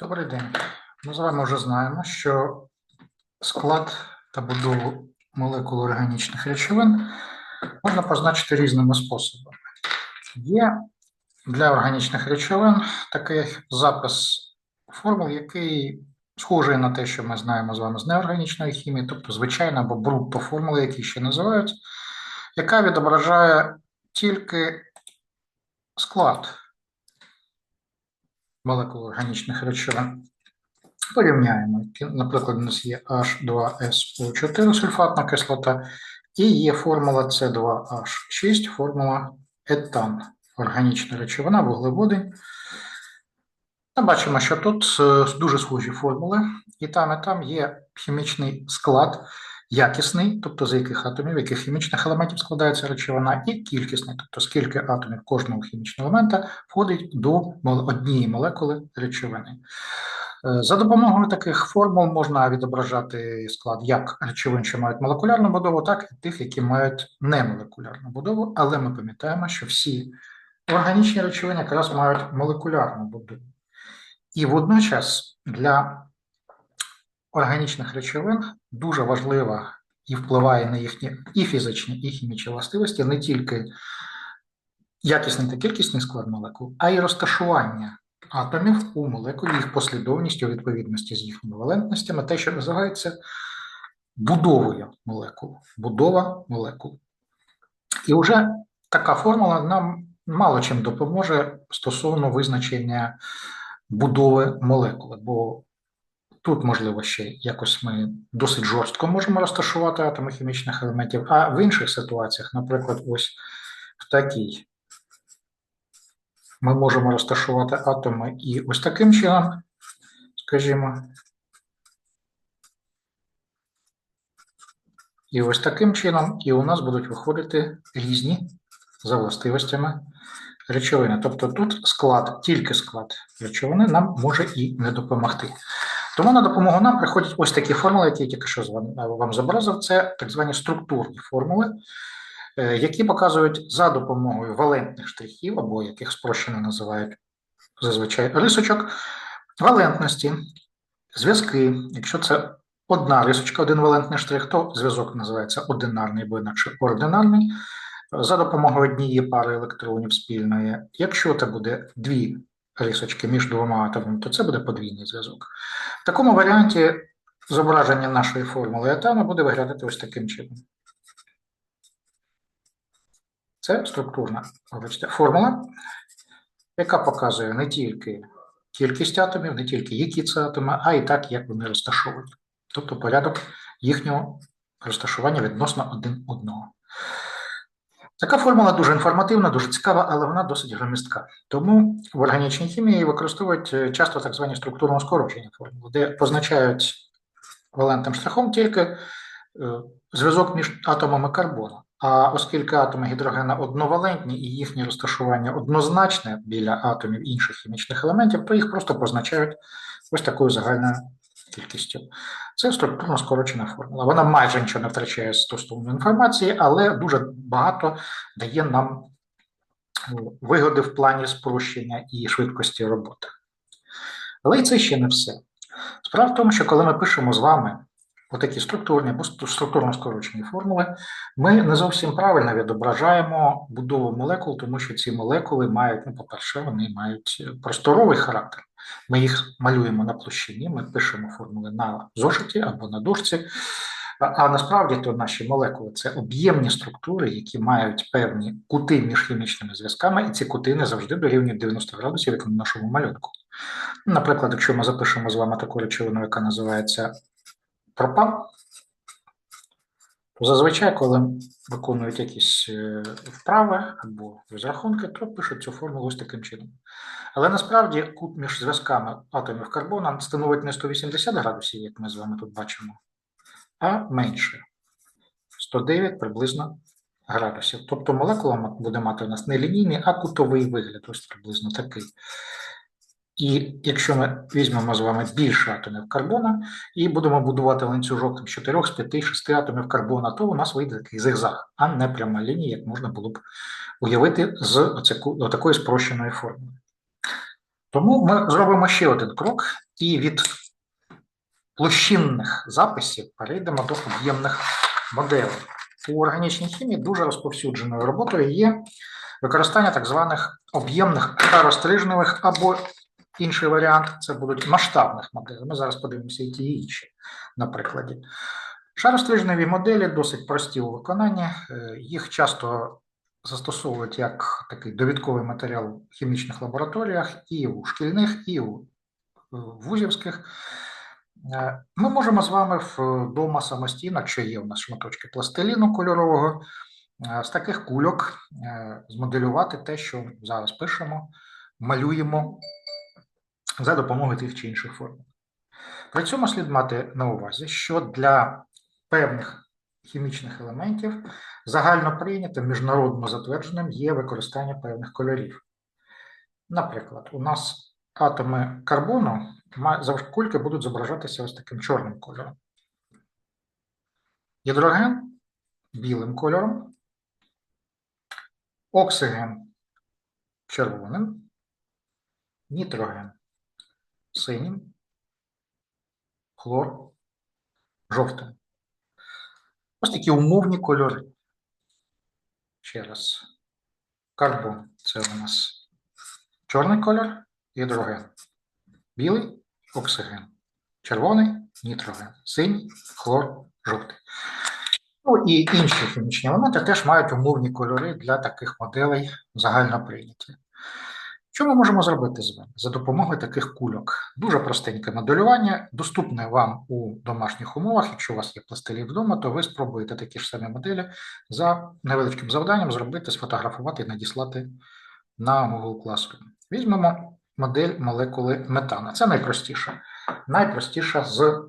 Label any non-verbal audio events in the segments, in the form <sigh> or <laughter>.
Добрий день. Ми з вами вже знаємо, що склад та будову молекул органічних речовин можна позначити різними способами. Є для органічних речовин такий запис формул, який схожий на те, що ми знаємо з вами з неорганічної хімії, тобто звичайна або брутто формули, які ще називають, яка відображає тільки склад молекул органічних речовин. Порівняємо. Наприклад, у нас є H2SO4 сульфатна кислота, і є формула С2H6, формула етан, органічна речовина, вуглеводень. Ми бачимо, що тут е, дуже схожі формули, і там, і там є хімічний склад, якісний, тобто з яких атомів, яких хімічних елементів складається речовина, і кількісний, тобто скільки атомів кожного хімічного елемента входить до однієї молекули речовини. Е, За допомогою таких формул можна відображати склад як речовин, що мають молекулярну будову, так і тих, які мають немолекулярну будову, але ми пам'ятаємо, що всі органічні речовини якраз мають молекулярну будову. І водночас для органічних речовин дуже важлива і впливає на їхні і фізичні, і хімічні властивості не тільки якісний та кількісний склад молекул, а й розташування атомів у молекулі, їх послідовність у відповідності з їхніми валентностями, те, що називається будовою молекул, будова молекул. І вже така формула нам мало чим допоможе стосовно визначення будови молекули, бо тут, можливо, ще якось ми досить жорстко можемо розташувати атоми хімічних елементів, а в інших ситуаціях, наприклад, ось в такій, ми можемо розташувати атоми і ось таким чином, скажімо, і ось таким чином, і у нас будуть виходити різні за властивостями речовини. Тобто тут склад, тільки склад речовини нам може і не допомогти. Тому на допомогу нам приходять ось такі формули, які я тільки що вами- вам зобразив. Це так звані структурні формули, е, які показують за допомогою валентних штрихів, або яких спрощено називають зазвичай рисочок, валентності, зв'язки. Якщо це одна рисочка, один валентний штрих, то зв'язок називається одинарний або інакше ординарний. За допомогою однієї пари електронів спільної. Якщо це буде дві рисочки між двома атомами, то це буде подвійний зв'язок. Такому варіанті зображення нашої формули етану буде виглядати ось таким чином. Це структурна формула, яка показує не тільки кількість атомів, не тільки які це атоми, а і так, як вони розташовані. Тобто порядок їхнього розташування відносно один одного. Така формула дуже інформативна, дуже цікава, але вона досить громістка. Тому в органічній хімії використовують е, часто так звані структурно скорочені формули, де позначають валентним штрихом тільки е, зв'язок між атомами карбону. А оскільки атоми гідрогена одновалентні і їхнє розташування однозначне біля атомів інших хімічних елементів, то їх просто позначають ось такою загальною кількістю. Це структурно скорочена формула. Вона майже нічого не втрачає стосовно інформації, але дуже багато дає нам ну, вигоди в плані спрощення і швидкості роботи. Але і це ще не все. Справа в тому, що коли ми пишемо з вами отакі структурні або структурно скорочені формули, ми не зовсім правильно відображаємо будову молекул, тому що ці молекули мають, ну, по-перше, вони мають е, просторовий характер. Ми їх малюємо на площині, ми пишемо формули на зошиті або на дошці. А, насправді то наші молекули це об'ємні структури, які мають певні кути між хімічними зв'язками, і ці кути не завжди дорівнюють 90 градусів, як на нашому малюнку. Наприклад, якщо ми запишемо з вами таку речовину, яка називається пропан, зазвичай, коли виконують якісь е, вправи або розрахунки, то пишуть цю формулу ось таким чином. Але насправді кут між зв'язками атомів карбона становить не 180 градусів, як ми з вами тут бачимо, а менше 109 приблизно градусів. Тобто молекула буде мати у нас не лінійний, а кутовий вигляд, ось приблизно такий. І якщо ми візьмемо з вами більше атомів карбона і будемо будувати ланцюжок там, 4, з 5, 6 атомів карбона, то у нас вийде такий зигзаг, а не пряма лінія, як можна було б уявити з отакої спрощеної формули. Тому ми зробимо ще один крок і від площинних записів перейдемо до об'ємних моделей. У органічній хімії дуже розповсюдженою роботою є використання так званих об'ємних шарострижневих або інший варіант це будуть масштабних моделей. Ми зараз подивимося і ті і інші на прикладі. Шарострижневі моделі досить прості у виконанні, е, їх часто застосовують як такий довідковий матеріал у хімічних лабораторіях і у шкільних, і у е, вузівських. Е, Ми можемо з вами вдома самостійно, якщо є у нас шматочки пластиліну кольорового, з таких кульок змоделювати те, що зараз пишемо, малюємо за допомогою тих чи інших формул. При цьому слід мати на увазі, що для певних хімічних елементів загально прийнятим міжнародно затвердженим є використання певних кольорів. Наприклад, у нас атоми карбону кульки будуть зображатися ось таким чорним кольором. Гідроген білим кольором, оксиген червоним, нітроген синім, хлор жовтим. Ось такі умовні кольори. Ще раз. Карбон це у нас чорний кольор, гідроген. Білий оксиген. Червоний нітроген. Синій хлор жовтий. Ну і інші хімічні елементи теж мають умовні кольори для таких моделей загально прийняті. Що ми можемо зробити з вами за допомогою таких кульок? Дуже простеньке моделювання, доступне вам у домашніх умовах. Якщо у вас є пластилін вдома, то ви спробуєте такі ж самі моделі за невеличким завданням зробити, сфотографувати і надіслати на Google Classroom. Візьмемо модель молекули метана. Це найпростіша. Найпростіша з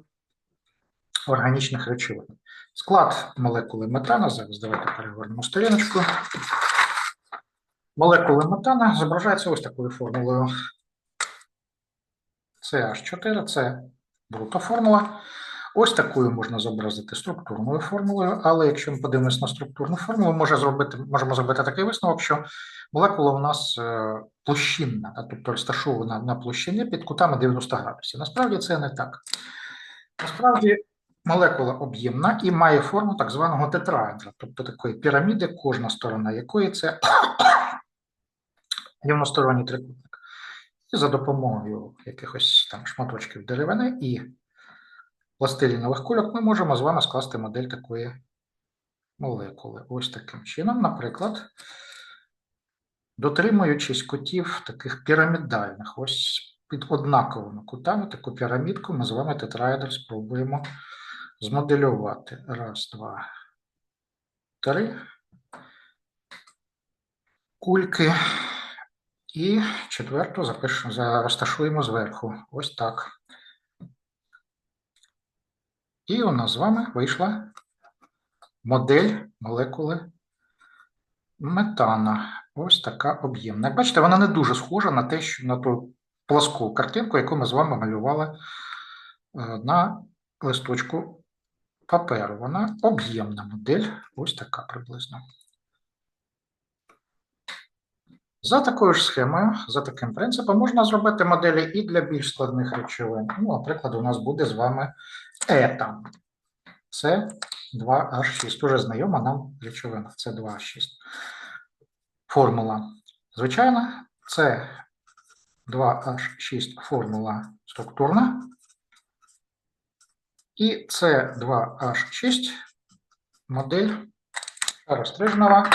органічних речовин. Склад молекули метана. Зараз давайте перевернемо сторіночку. Молекули метана зображається ось такою формулою. CH4 це брута формула. Ось такою можна зобразити структурною формулою, але якщо ми подивимося на структурну формулу, може зробити, можемо зробити такий висновок, що молекула у нас е, площинна, тобто розташована на площині під кутами 90 градусів. Насправді це не так. Насправді молекула об'ємна і має форму так званого тетраедра, тобто такої піраміди, кожна сторона якої це рівносторонній трикутник. І за допомогою якихось там шматочків деревини і пластилінових кульок ми можемо з вами скласти модель такої молекули. Ось таким чином, наприклад, дотримуючись кутів таких пірамідальних, ось під однаковими кутами таку пірамідку ми з вами тетраедр спробуємо змоделювати. Раз, два, три. Кульки. І четверту запишемо, розташуємо зверху. Ось так. І у нас з вами вийшла модель молекули метана. Ось така об'ємна. Як бачите, вона не дуже схожа на те, що на ту пласку картинку, яку ми з вами малювали е, на листочку паперу. Вона об'ємна модель, ось така приблизно. За такою ж схемою, за таким принципом, можна зробити моделі і для більш складних речовин. Ну, наприклад, у нас буде з вами етан. Це 2H6. Дуже знайома нам речовина. Це 2H6. Формула. Звичайно, це 2H6 формула структурна. І це 2H6 модель розстрижнева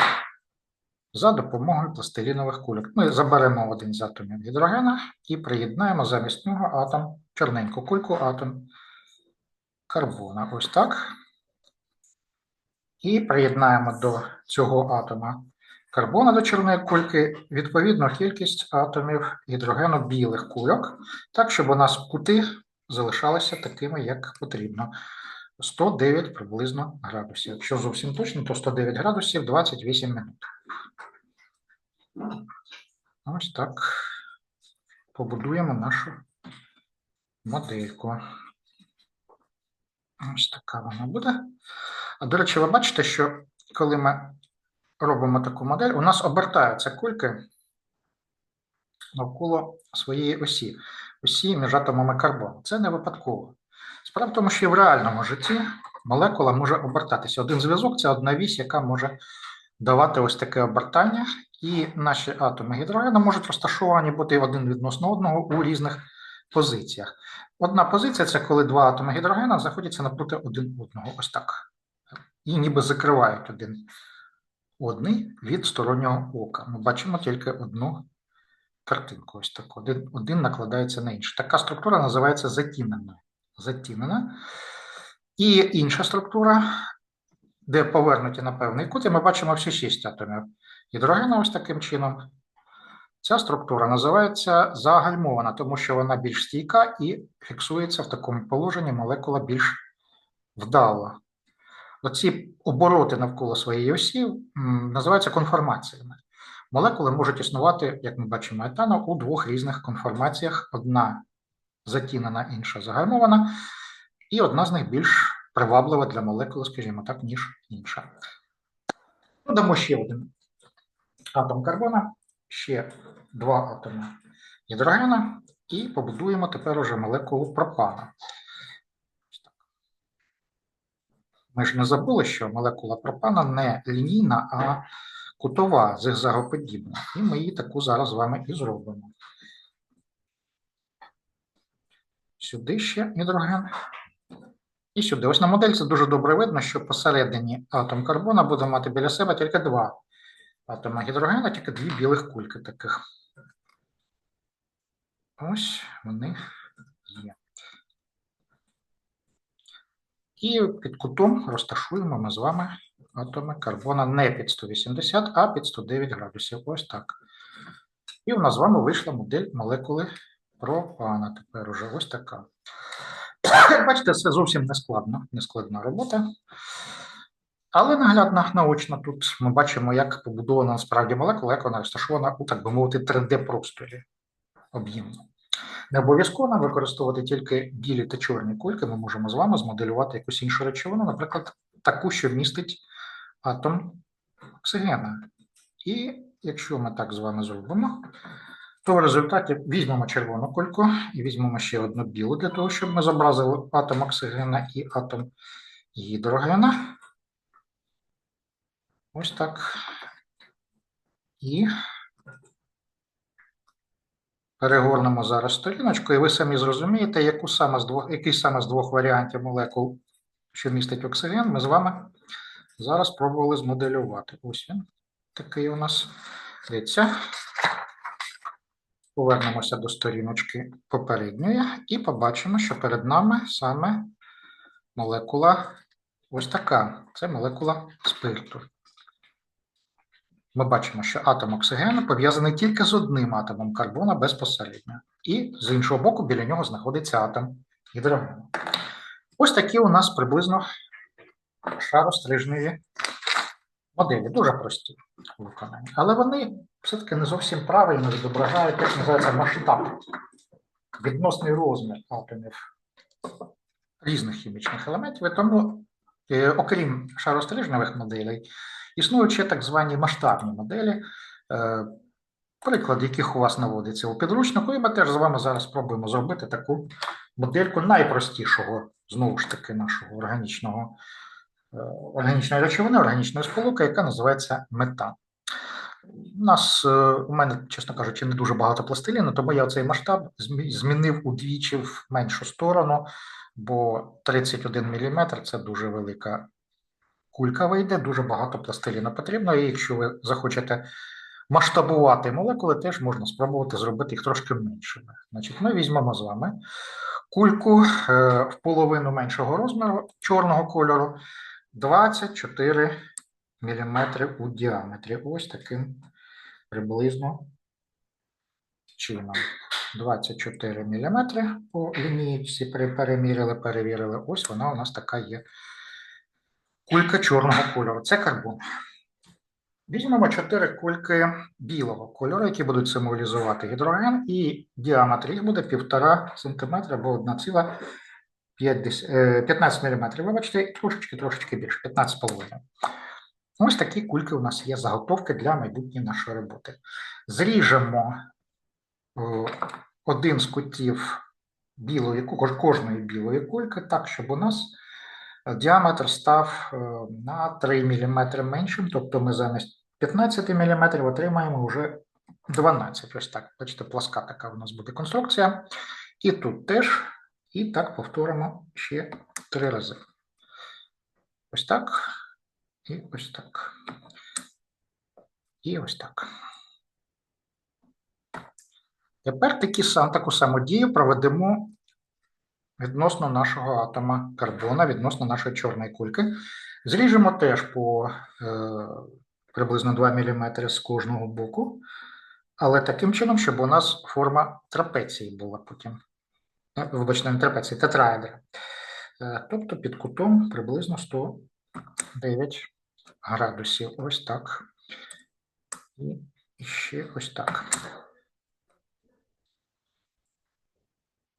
за допомогою пластилінових кульок. Ми заберемо один з атомів гідрогена і приєднаємо замість нього атом, чорненьку кульку атом карбона. Ось так. І приєднаємо до цього атома карбона до чорної кульки відповідну кількість атомів гідрогену білих кульок, так, щоб у нас кути залишалися такими, як потрібно. 109 приблизно градусів. Якщо зовсім точно, то 109 градусів 28 минут. Ось так побудуємо нашу модельку. Ось така вона буде. А до речі, ви бачите, що коли ми робимо таку модель, у нас обертаються кульки навколо своєї осі, осі між атомами карбону. Це не випадково. Справа в тому, що в реальному житті молекула може обертатися. Один зв'язок це одна вісь, яка може давати ось таке обертання, і наші атоми гідрогену можуть розташовані бути один відносно одного у різних позиціях. Одна позиція це коли два атоми гідрогена знаходяться напроти один одного, ось так. І ніби закривають один одний від стороннього ока. Ми бачимо тільки одну картинку. Ось так. Один, один накладається на інший. Така структура називається затінена. Затінена. І інша структура, де повернуті на певний кут, і ми бачимо всі шість атомів гідрогена ось таким чином. Ця структура називається загальмована, тому що вона більш стійка і фіксується в такому положенні молекула більш вдало. Оці обороти навколо своєї осі називаються конформаціями. Молекули можуть існувати, як ми бачимо, етану, у двох різних конформаціях: одна затінена, інша загальмована, і одна з них більш приваблива для молекули, скажімо так, ніж інша. Додамо ще один атом карбона, ще два атоми гідрогена, і побудуємо тепер уже молекулу пропана. Ми ж не забули, що молекула пропана не лінійна, а кутова, зигзагоподібна. І ми її таку зараз з вами і зробимо. Сюди ще гідроген. І сюди. Ось на модельці дуже добре видно, що посередині атом карбона буде мати біля себе тільки два атома гідрогена, тільки дві білих кульки таких. Ось вони є. І під кутом розташуємо ми з вами атоми карбона не під 180, а під 109 градусів. Ось так. І у нас з вами вийшла модель молекули пропана. Тепер уже ось така. <coughs> Бачите, це зовсім не складно, не робота. Але наглядно, наочно тут ми бачимо, як побудована насправді молекула, як вона розташована у, так би мовити, 3D-просторі об'ємно. Не обов'язково нам використовувати тільки білі та чорні кульки, ми можемо з вами змоделювати якусь іншу речовину, наприклад, таку, що містить атом оксигена. І якщо ми так з вами зробимо, то в результаті візьмемо червону кульку і візьмемо ще одну білу для того, щоб ми зобразили атом оксигена і атом гідрогена. Ось так. І перегорнемо зараз сторіночку, і ви самі зрозумієте, яку саме з двох, який саме з двох варіантів молекул, що містить оксиген, ми з вами зараз пробували змоделювати. Ось він такий у нас. Дивіться. Повернемося до сторіночки попередньої і побачимо, що перед нами саме молекула ось така. Це молекула спирту. Ми бачимо, що атом оксигену пов'язаний тільки з одним атомом карбона безпосередньо. І з іншого боку, біля нього знаходиться атом гідрогену. Ось такі у нас приблизно шарострижневі моделі, дуже прості у виконанні. Але вони все-таки не зовсім правильно відображають, як називається масштаб, відносний розмір атомів різних хімічних елементів. І тому, е, окрім шарострижневих моделей, існують ще так звані масштабні моделі, е, приклад яких у вас наводиться у підручнику, і ми теж з вами зараз спробуємо зробити таку модельку найпростішого, знову ж таки, нашого органічного органічної речовини, органічної сполуки, яка називається метан. У нас, е, у мене, чесно кажучи, не дуже багато пластиліну, тому я цей масштаб змінив удвічі в меншу сторону, бо 31 мм це дуже велика кулька вийде, дуже багато пластиліну потрібно. І якщо ви захочете масштабувати молекули, теж можна спробувати зробити їх трошки меншими. Значить, ми візьмемо з вами кульку е, в половину меншого розміру чорного кольору, 24 мм у діаметрі. Ось таким приблизно чином. 24 мм по лінійці пере- переміряли, перевірили. Ось вона у нас така є кулька чорного кольору. Це карбон. Візьмемо 4 кульки білого кольору, які будуть символізувати гідроген, і діаметр їх буде 1,5 см або 1,5 е, 15 мм. Вибачте, трошечки, трошечки більше, 15,5 Ось такі кульки у нас є заготовки для майбутньої нашої роботи. Зріжемо один з кутів білої, кожної білої кульки, так, щоб у нас діаметр став е, на 3 мм меншим, тобто ми замість 15 мм отримаємо вже 12. Ось так. Бачите, пласка така у нас буде конструкція. І тут теж. І так повторимо ще три рази. Ось так. І ось так. І ось так. Тепер такі, таку саму дію проведемо відносно нашого атома карбона, відносно нашої чорної кульки. Зріжемо теж по е, приблизно 2 мм з кожного боку, але таким чином, щоб у нас форма трапеції була потім. Вибачте, не трапеції, тетраедра. Е, тобто під кутом приблизно 109 градусів. Ось так. І ще ось так.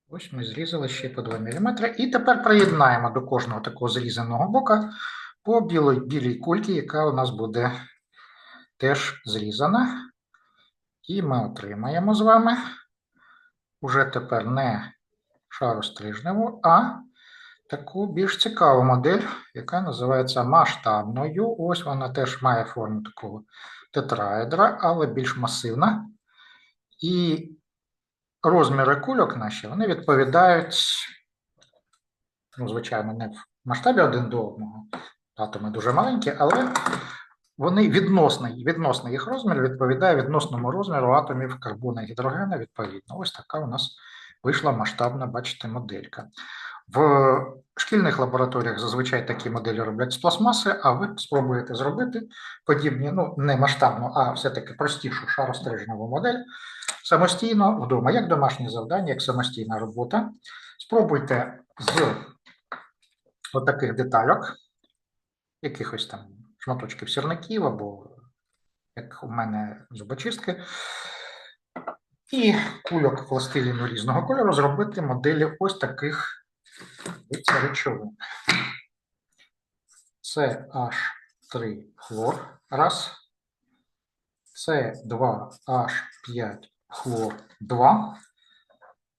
Ось ми зрізали ще по 2 мм. І тепер приєднаємо до кожного такого зрізаного бока по білій, білій кульці, яка у нас буде теж зрізана. І ми отримаємо з вами уже тепер не шарострижневу, а таку більш цікаву модель, яка називається масштабною. Ось вона теж має форму такого тетраедра, але більш масивна. І розміри кульок наші вони відповідають, ну, звичайно, не в масштабі один до одного. Атоми дуже маленькі, але вони відносний, відносний їх розмір відповідає відносному розміру атомів карбона і гідрогена. Відповідно, ось така у нас вийшла масштабна, бачите, моделька. В шкільних лабораторіях зазвичай такі моделі роблять з пластмаси, а ви спробуєте зробити подібні, ну не масштабну, а все-таки простішу шарострижневу модель самостійно вдома, як домашнє завдання, як самостійна робота. Спробуйте з отаких детальок, якихось там шматочків сірників або, як у мене, зубочистки, і кульок пластиліну різного кольору зробити моделі ось таких речовин. Це H3 хлор, раз. Це 2H5 хлор 2.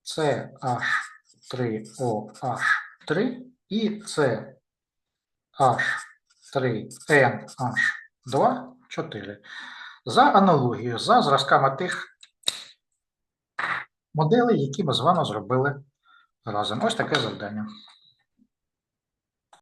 Це H3OH3 і це H3NH2 4. За аналогією, за зразками тих моделей, які ми з вами зробили разом. Ось таке завдання.